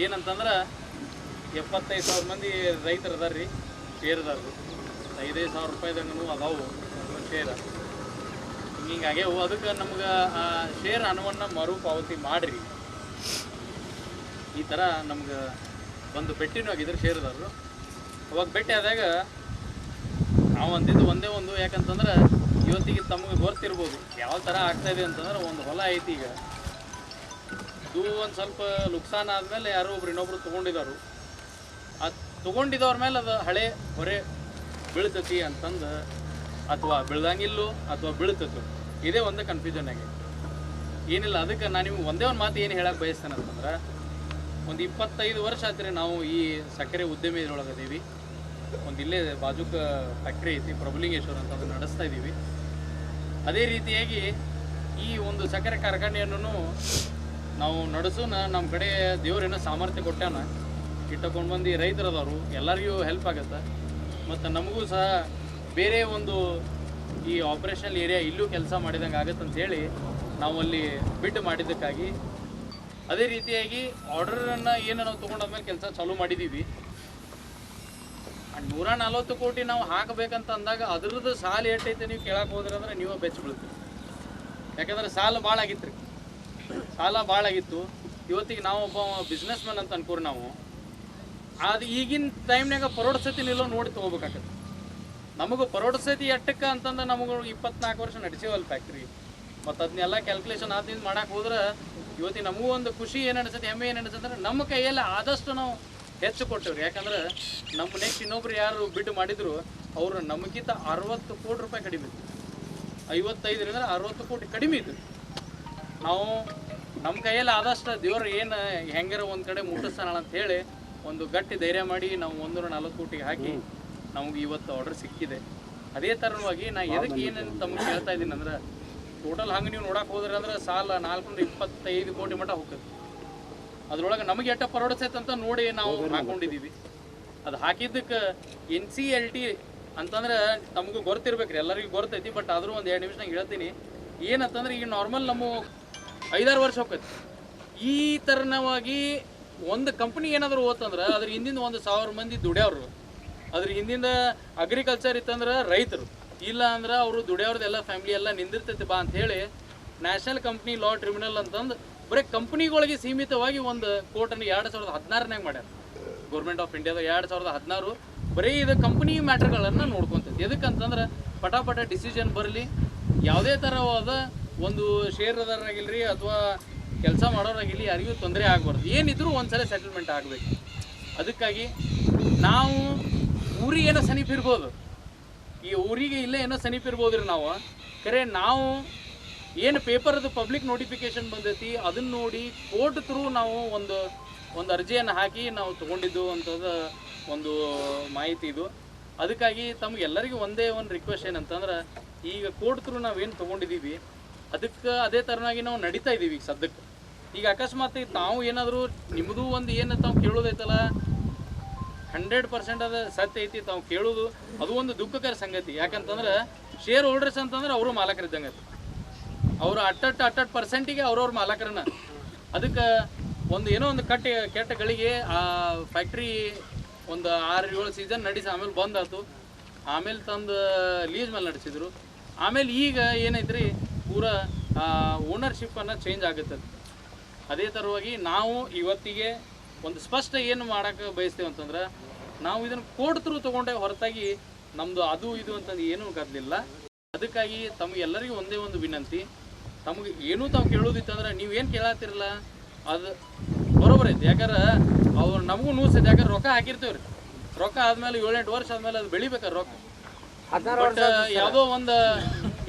ಏನಂತಂದ್ರೆ, ಎಪ್ಪತ್ತೈದು ಸಾವಿರ ಮಂದಿ ರೈತರು ಅದಾರ ರೀ ಷೇರುದಾರರು. ಐದೈದು ಸಾವಿರ ರೂಪಾಯಿದಂಗೂ ಅದಾವು ಷೇರ. ಶೇರ್ ಹಿಂಗೆ ಆಗ್ಯಾವು. ಅದಕ್ಕೆ ನಮ್ಗೆ ಆ ಷೇರ್ ಹಣವನ್ನು ಮರುಪಾವತಿ ಮಾಡಿರಿ. ಈ ಥರ ನಮ್ಗೆ ಒಂದು ಭೇಟಿನೂ ಆಗಿದ್ರು ಷೇರುದಾರರು. ಅವಾಗ ಭೇಟಿ ಆದಾಗ ನಾವು ಅಂದಿದ್ದು ಒಂದೇ ಒಂದು, ಯಾಕಂತಂದ್ರೆ ಇವತ್ತಿಗೆ ತಮಗೆ ಗೊತ್ತಿರ್ಬೋದು ಯಾವ ಥರ ಆಗ್ತಾ ಇದೆ ಅಂತಂದ್ರೆ ಒಂದು ಹೊಲ ಐತಿ ಈಗ. ಇದು ಒಂದು ಸ್ವಲ್ಪ ನುಕ್ಸಾನ ಆದಮೇಲೆ ಯಾರೋ ಒಬ್ರು ಇನ್ನೊಬ್ರು ತೊಗೊಂಡಿದ್ದಾರು ಆ ತೊಗೊಂಡಿದ್ದವ್ರ ಮೇಲೆ ಅದು ಹಳೆ ಹೊರೆ ಬೀಳ್ತತಿ ಅಂತಂದು ಅಥವಾ ಬೀಳ್ದಂಗಿಲ್ಲೋ ಅಥವಾ ಬೀಳ್ತತ್ತು ಇದೇ ಒಂದು ಕನ್ಫ್ಯೂಷನ್ ಆಗೈತೆ ಏನಿಲ್ಲ, ಅದಕ್ಕೆ ನಾನು ನಿಮ್ಗೆ ಒಂದೇ ಒಂದು ಮಾತು ಏನು ಹೇಳಕ್ಕೆ ಬಯಸ್ತೇನೆ ಅಂತಂದ್ರೆ, ಒಂದು ಇಪ್ಪತ್ತೈದು ವರ್ಷ ಆತ್ರಿ ನಾವು ಈ ಸಕ್ಕರೆ ಉದ್ಯಮ ಇದ್ರೊಳಗದೀವಿ ಒಂದು ಇಲ್ಲೇ ಬಾಜುಕ ಫ್ಯಾಕ್ಟ್ರಿ ಐತಿ, ಪ್ರಭುಲಿಂಗೇಶ್ವರ ಅಂತ ಅದನ್ನು ನಡೆಸ್ತಾ ಇದ್ದೀವಿ ಅದೇ ರೀತಿಯಾಗಿ ಈ ಒಂದು ಸಕ್ಕರೆ ಕಾರ್ಖಾನೆಯನ್ನು ನಾವು ನಡೆಸೋಣ ನಮ್ಮ ಕಡೆ ದೇವರೇನ ಸಾಮರ್ಥ್ಯ ಕೊಟ್ಟಾನ. ಇಟ್ಟಕೊಂಡು ಬಂದು ರೈತರದವರು, ಎಲ್ಲರಿಗೂ ಹೆಲ್ಪ್ ಆಗುತ್ತೆ. ಮತ್ತು ನಮಗೂ ಸಹ ಬೇರೆ ಒಂದು ಈ ಆಪ್ರೇಷನಲ್ ಏರಿಯಾ ಇಲ್ಲೂ ಕೆಲಸ ಮಾಡಿದಂಗೆ ಆಗುತ್ತೆ ಅಂತ ಹೇಳಿ ನಾವು ಅಲ್ಲಿ ಬಿಟ್ಟು ಮಾಡಿದ್ದಕ್ಕಾಗಿ. ಅದೇ ರೀತಿಯಾಗಿ ಆರ್ಡರನ್ನು ಏನು ನಾವು ತೊಗೊಂಡಾದ್ಮೇಲೆ ಕೆಲಸ ಚಾಲೂ ಮಾಡಿದ್ದೀವಿ ನೂರ ನಲ್ವತ್ತು ಕೋಟಿ ನಾವು ಹಾಕಬೇಕಂತ ಅಂದಾಗ ಅದ್ರದ್ದು ಸಾಲ ಎಷ್ಟೈತೆ ನೀವು ಕೇಳಕ್ಕೆ ಹೋದ್ರೆ ಅಂದ್ರೆ ನೀವು ಬೆಚ್ಚ ಬೀಳ್ತೀರಿ ಯಾಕಂದ್ರೆ ಸಾಲ ಭಾಳ ಆಗಿತ್ತು ಸಾಲ ಭಾಳ ಆಗಿತ್ತು. ಇವತ್ತಿಗೆ ನಾವು ಒಬ್ಬ ಬಿಸ್ನೆಸ್ ಮ್ಯಾನ್ ಅಂತ ಅನ್ಕೋರಿ ನಾವು. ಅದು ಈಗಿನ ಟೈಮ್ನಾಗ ಪರೋಡ್ಸತಿ ನಿಲ್ಲೋ ನೋಡಿ ತೊಗೋಬೇಕಾಗತ್ತೆ. ನಮಗೆ ಪರೋಡ್ಸತಿ ಎಟ್ಟಕ್ಕೆ ಅಂತಂದ್ರೆ ನಮಗೆ ಇಪ್ಪತ್ನಾಲ್ಕು ವರ್ಷ ನಡೆಸೇವಲ್ಲ ಫ್ಯಾಕ್ಟ್ರಿ ಮತ್ತು ಅದನ್ನೆಲ್ಲ ಕ್ಯಾಲ್ಕುಲೇಷನ್ ಆದಿಂದ ಮಾಡಕ್ಕೆ ಹೋದ್ರೆ ಇವತ್ತಿಗೆ ನಮಗೂ ಒಂದು ಖುಷಿ ಏನು ಅನಿಸುತ್ತೆ, ಹೆಮ್ಮೆ ಏನು ಅನಿಸುತ್ತೆ ಅಂದ್ರೆ ನಮ್ಮ ಕೈಯಲ್ಲಿ ಆದಷ್ಟು ನಾವು ಹೆಚ್ಚು ಕೊಟ್ಟವ್ರಿ. ಯಾಕಂದ್ರೆ ನಮ್ಮ ನೆಕ್ಸ್ಟ್ ಇನ್ನೊಬ್ರು ಯಾರು ಬಿಡ್ ಮಾಡಿದ್ರು ಅವರು ನಮಗಿಂತ ಅರವತ್ತು ಕೋಟಿ ರೂಪಾಯಿ ಕಡಿಮೆ ಇತ್ತು ಐವತ್ತೈದರಿಂದ ಅರವತ್ತು ಕೋಟಿ ಕಡಿಮೆ ಇತ್ತು ನಾವು ನಮ್ಮ ಕೈಯಲ್ಲಿ ಆದಷ್ಟು ದೇವರು ಏನು ಹೆಂಗಾರ ಒಂದು ಕಡೆ ಮುಟ್ಟಿಸ್ತಾನಲ್ಲ ಅಂತ ಹೇಳಿ ಒಂದು ಗಟ್ಟಿ ಧೈರ್ಯ ಮಾಡಿ ನಾವು ಒಂದೂರ ನಲ್ವತ್ತು ಕೋಟಿಗೆ ಹಾಕಿ ನಮ್ಗೆ ಇವತ್ತು ಆರ್ಡರ್ ಸಿಕ್ಕಿದೆ. ಅದೇ ಥರವಾಗಿ ನಾ ಎದಕ್ಕೆ ಏನೇನು ತಮಗೆ ಹೇಳ್ತಾ ಇದ್ದೀನಿ ಅಂದ್ರೆ ಟೋಟಲ್ ಹಂಗೆ ನೀವು ನೋಡಕ್ಕೆ ಹೋದ್ರೆ ಅಂದ್ರೆ ಸಾಲ ನಾಲ್ಕುನೂರ ಇಪ್ಪತ್ತೈದು ಕೋಟಿ ಮಟ್ಟ ಹೋಗ್ತದೆ. ಅದ್ರೊಳಗೆ ನಮಗೆ ಎಟ್ಟ ಪರೋಡಿಸೈತೆ ಅಂತ ನೋಡಿ ನಾವು ಹಾಕೊಂಡಿದ್ದೀವಿ. ಅದು ಹಾಕಿದ್ದಕ್ಕೆ ಎನ್ ಸಿ ಎಲ್ ಟಿ ಅಂತಂದ್ರೆ ನಮಗೂ ಗೊತ್ತಿರ್ಬೇಕ್ರಿ ಎಲ್ಲರಿಗೂ ಗೊತ್ತೈತಿ ಬಟ್ ಆದರೂ ಒಂದು ಎರಡು ನಿಮಿಷನಾಗ ಹೇಳ್ತೀನಿ. ಏನಂತಂದ್ರೆ ಈಗ ನಾರ್ಮಲ್ ನಮ್ಮ ಐದಾರು ವರ್ಷ ಹೋಗ್ತೈತಿ. ಈ ತರನವಾಗಿ ಒಂದು ಕಂಪ್ನಿ ಏನಾದರೂ ಓದ್ತಂದ್ರೆ ಅದ್ರ ಹಿಂದಿಂದ ಒಂದು ಸಾವಿರ ಮಂದಿ ದುಡ್ಯವ್ರು. ಅದ್ರ ಹಿಂದಿಂದ ಅಗ್ರಿಕಲ್ಚರ್ ಇತ್ತಂದ್ರೆ ರೈತರು. ಇಲ್ಲ ಅಂದ್ರೆ ಅವರು ದುಡಿಯೋರ್ದೆಲ್ಲ ಫ್ಯಾಮಿಲಿ ಎಲ್ಲ ನಿಂದಿರ್ತೈತಿ ಬಾ ಅಂತ ಹೇಳಿ ನ್ಯಾಷನಲ್ ಕಂಪ್ನಿ ಲಾ ಟ್ರಿಬ್ಯುನಲ್ ಅಂತಂದು ಬರೀ ಕಂಪ್ನಿಗಳಿಗೆ ಸೀಮಿತವಾಗಿ ಒಂದು ಕೋರ್ಟನ್ನು ಎರಡು ಸಾವಿರದ ಹದಿನಾರನಾಗ ಮಾಡ್ಯಾರ. ಗೌರ್ಮೆಂಟ್ ಆಫ್ ಇಂಡಿಯಾದ ಎರಡು ಸಾವಿರದ ಹದಿನಾರು ಬರೀ ಇದು ಕಂಪ್ನಿ ಮ್ಯಾಟ್ರ್ಗಳನ್ನು ನೋಡ್ಕೊತೈತಿ. ಎದಕ್ಕಂತಂದ್ರೆ ಪಟಾಪಟ ಡಿಸಿಷನ್ ಬರಲಿ, ಯಾವುದೇ ಥರವಾದ ಒಂದು ಶೇರ್ದಾರನಾಗಿಲ್ರಿ ಅಥವಾ ಕೆಲಸ ಮಾಡೋರಾಗಿರಲಿ, ಯಾರಿಗೂ ತೊಂದರೆ ಆಗಬಾರ್ದು. ಏನಿದ್ರು ಒಂದ್ಸಲ ಸೆಟಲ್ಮೆಂಟ್ ಆಗಬೇಕು. ಅದಕ್ಕಾಗಿ ನಾವು ಊರಿಗೆ ಏನೋ ಸಮೀಪ ಇರ್ಬೋದು. ಈ ಊರಿಗೆ ಇಲ್ಲೇ ಏನೋ ಸಮೀಪ ಇರ್ಬೋದ್ರಿ ನಾವು. ಕರೆ ನಾವು ಏನು ಪೇಪರ್ದು ಪಬ್ಲಿಕ್ ನೋಟಿಫಿಕೇಶನ್ ಬಂದೈತಿ ಅದನ್ನ ನೋಡಿ ಕೋರ್ಟ್ ಥ್ರೂ ನಾವು ಒಂದು ಒಂದು ಅರ್ಜಿಯನ್ನು ಹಾಕಿ ನಾವು ತೊಗೊಂಡಿದ್ದು ಅಂತದ ಒಂದು ಮಾಹಿತಿ ಇದು. ಅದಕ್ಕಾಗಿ ತಮಗೆಲ್ಲರಿಗೂ ಒಂದೇ ಒಂದು ರಿಕ್ವೆಸ್ಟ್ ಏನಂತಂದ್ರೆ, ಈಗ ಕೋರ್ಟ್ ಥ್ರೂ ನಾವೇನು ತೊಗೊಂಡಿದ್ದೀವಿ ಅದಕ್ಕೆ ಅದೇ ಥರನಾಗಿ ನಾವು ನಡೀತಾ ಇದ್ದೀವಿ ಈಗ ಸದ್ಯಕ್ಕೆ. ಈಗ ಅಕಸ್ಮಾತ್ ತಾವು ಏನಾದರೂ ನಿಮ್ಮದು ಒಂದು ಏನು ತಾವು ಕೇಳೋದೈತಲ್ಲ ಹಂಡ್ರೆಡ್ ಪರ್ಸೆಂಟ್ ಅದು ಸತ್ಯ ಐತಿ ತಾವು ಕೇಳೋದು, ಅದು ಒಂದು ದುಃಖಕರ ಸಂಗತಿ. ಯಾಕಂತಂದ್ರೆ ಶೇರ್ ಹೋಲ್ಡರ್ಸ್ ಅಂತಂದ್ರೆ ಅವರು ಮಾಲಕರಿದ್ದಂಗೆ ಅವರು ಅಟ್ಟಟ್ ಅಟ್ಟಟ್ ಪರ್ಸೆಂಟಿಗೆ ಅವ್ರವ್ರ ಮಾಲಕರನ್ನ. ಅದಕ್ಕೆ ಒಂದು ಏನೋ ಒಂದು ಕಟ್ಟ, ಕೆಟ್ಟ ಗಳಿಗೆ ಆ ಫ್ಯಾಕ್ಟ್ರಿ ಒಂದು ಆರು ಏಳು ಸೀಸನ್ ನಡೆಸಿ, ಆಮೇಲೆ ಬಂದಾತು. ಆಮೇಲೆ ತಂದು ಲೀಸ್ ಮೇಲೆ ನಡೆಸಿದ್ರು. ಆಮೇಲೆ ಈಗ ಏನೈತ್ರಿ, ಪೂರಾ ಓನರ್ಶಿಪ್ಪನ್ನು ಚೇಂಜ್ ಆಗುತ್ತೆ ಅದೇ. ಥರವಾಗಿ ನಾವು ಇವತ್ತಿಗೆ ಒಂದು ಸ್ಪಷ್ಟ ಏನು ಮಾಡೋಕ್ಕೆ ಬಯಸ್ತೇವೆ ಅಂತಂದ್ರೆ, ನಾವು ಇದನ್ನು ಕೋರ್ಟ್ ಥ್ರೂ ತೊಗೊಂಡೆ ಹೊರತಾಗಿ ನಮ್ಮದು ಅದು ಇದು ಅಂತಂದು ಏನೂ ಕದಲಿಲ್ಲ ಅದಕ್ಕಾಗಿ ತಮಗೆಲ್ಲರಿಗೂ ಒಂದೇ ಒಂದು ವಿನಂತಿ. ತಮಗೆ ಏನೂ ತಾವು ಕೇಳೋದಿತ್ತಂದ್ರೆ ನೀವು ಏನು ಕೇಳತ್ತಿರಲ್ಲ ಅದು ಬರೋಬರ್ ಐತಿ. ಯಾಕಂದ್ರೆ ಅವ್ರು ನಮಗೂ ನೂಸ್ ಐತಿ ಯಾಕಂದ್ರೆ ರೊಕ್ಕ ಹಾಕಿರ್ತೀವಿ ರೀ ರೊಕ್ಕ ಆದ್ಮೇಲೆ ಏಳೆಂಟು ವರ್ಷ ಆದ್ಮೇಲೆ ಅದು ಬೆಳಿಬೇಕಾರೆ ರೊಕ್ಕ. ಬಟ್ ಯಾವುದೋ ಒಂದು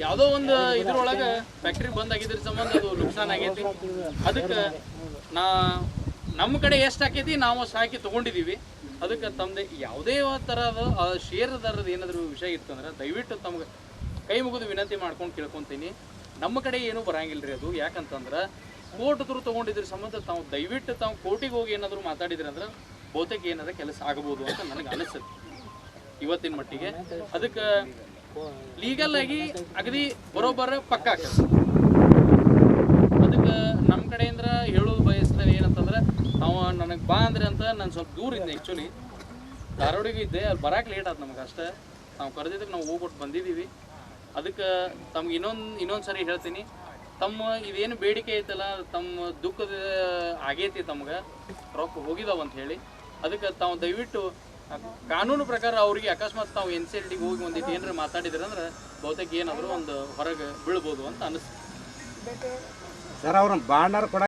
ಯಾವುದೋ ಒಂದು ಇದ್ರೊಳಗೆ ಫ್ಯಾಕ್ಟ್ರಿ ಬಂದಾಗಿದ್ರ ಸಂಬಂಧ ಅದು ನುಕ್ಸಾನ್ ಆಗೈತಿ. ಅದಕ್ಕೆ ನಾ ನಮ್ಮ ಕಡೆ ಎಷ್ಟು ಹಾಕೈತಿ ನಾವು ಅಷ್ಟು ಹಾಕಿ ತೊಗೊಂಡಿದ್ದೀವಿ ಅದಕ್ಕೆ ತಮ್ಮದೇ ಯಾವುದೇ ಥರದ ಶೇರ್ದಾರದ ಏನಾದರೂ ವಿಷಯ ಇತ್ತಂದ್ರೆ ದಯವಿಟ್ಟು ತಮಗೆ ಕೈ ಮುಗಿದು ವಿನಂತಿ ಮಾಡ್ಕೊಂಡು ಕೇಳ್ಕೊತೀನಿ. ನಮ್ಮ ಕಡೆ ಏನೂ ಬರಂಗಿಲ್ಲ ರೀ ಅದು. ಯಾಕಂತಂದ್ರೆ ಕೋರ್ಟ್ ಥ್ರೂ ತೊಗೊಂಡಿದ್ರ ಸಂಬಂಧ, ತಾವು ದಯವಿಟ್ಟು ತಾವು ಕೋರ್ಟಿಗೆ ಹೋಗಿ ಏನಾದರೂ ಮಾತಾಡಿದ್ರಿ ಅಂದ್ರೆ ಬಹುತೇಕ ಏನಾರ ಕೆಲಸ ಆಗ್ಬೋದು ಅಂತ ನನಗೆ ಅನಿಸುತ್ತೆ. ಇವತ್ತಿನ ಮಟ್ಟಿಗೆ. ಅದಕ್ಕೆ ಲೀಗಲ್ ಆಗಿ ಅಗದಿ ಬರೋಬ್ಬರ ಪಕ್ಕ. ಅದಕ್ಕೆ ನಮ್ಮ ಕಡೆಯಿಂದ ಹೇಳೋದು ಬಯಸ್ತೇನೆ ಏನಂತಂದ್ರೆ ನಾವು ನನಗೆ ಬಾ ಅಂದ್ರೆ ಅಂತ ನಾನು ಸ್ವಲ್ಪ ದೂರ ಇದ್ದೆ ಆ್ಯಕ್ಚುಲಿ ಧಾರವಾಡಿಗೂ ಇದ್ದೆ. ಅಲ್ಲಿ ಬರಕ್ಕೆ ಲೇಟ್ ಆಯ್ತು ನಮಗೆ ಅಷ್ಟೇ. ನಾವು ಕರೆದಿದ್ದಕ್ಕೆ ನಾವು ಹೋಗ್ಬಿಟ್ಟು ಬಂದಿದ್ದೀವಿ. ಅದಕ್ಕೆ ತಮ್ಗೆ ಇನ್ನೊಂದು ಇನ್ನೊಂದು ಸರಿ ಹೇಳ್ತೀನಿ. ತಮ್ಮ ಇದೇನು ಬೇಡಿಕೆ ಐತಲ್ಲ, ತಮ್ಮ ದುಃಖದ ಆಗೈತಿ ತಮ್ಗೆ, ರೊಕ್ಕ ಹೋಗಿದಾವ ಅಂತ ಹೇಳಿ. ಅದಕ್ಕೆ ತಾವು ದಯವಿಟ್ಟು ಕಾನೂನು ಪ್ರಕಾರ ಅವ್ರಿಗೆ ಅಕಸ್ಮಾತ್ ತಾವು ಎನ್ ಸಿ ಎಲ್ ಟಿಗೆ ಹೋಗಿ ಒಂದಿಟ್ಟು ಏನಾರು ಮಾತಾಡಿದ್ರೆ ಅಂದ್ರೆ ಬಹುತೇಕ ಏನಾದರೂ ಒಂದು ಹೊರಗೆ ಬೀಳ್ಬೋದು ಅಂತ ಅನಿಸ್ತು ಸರ್, ಅವ್ರನ್ನ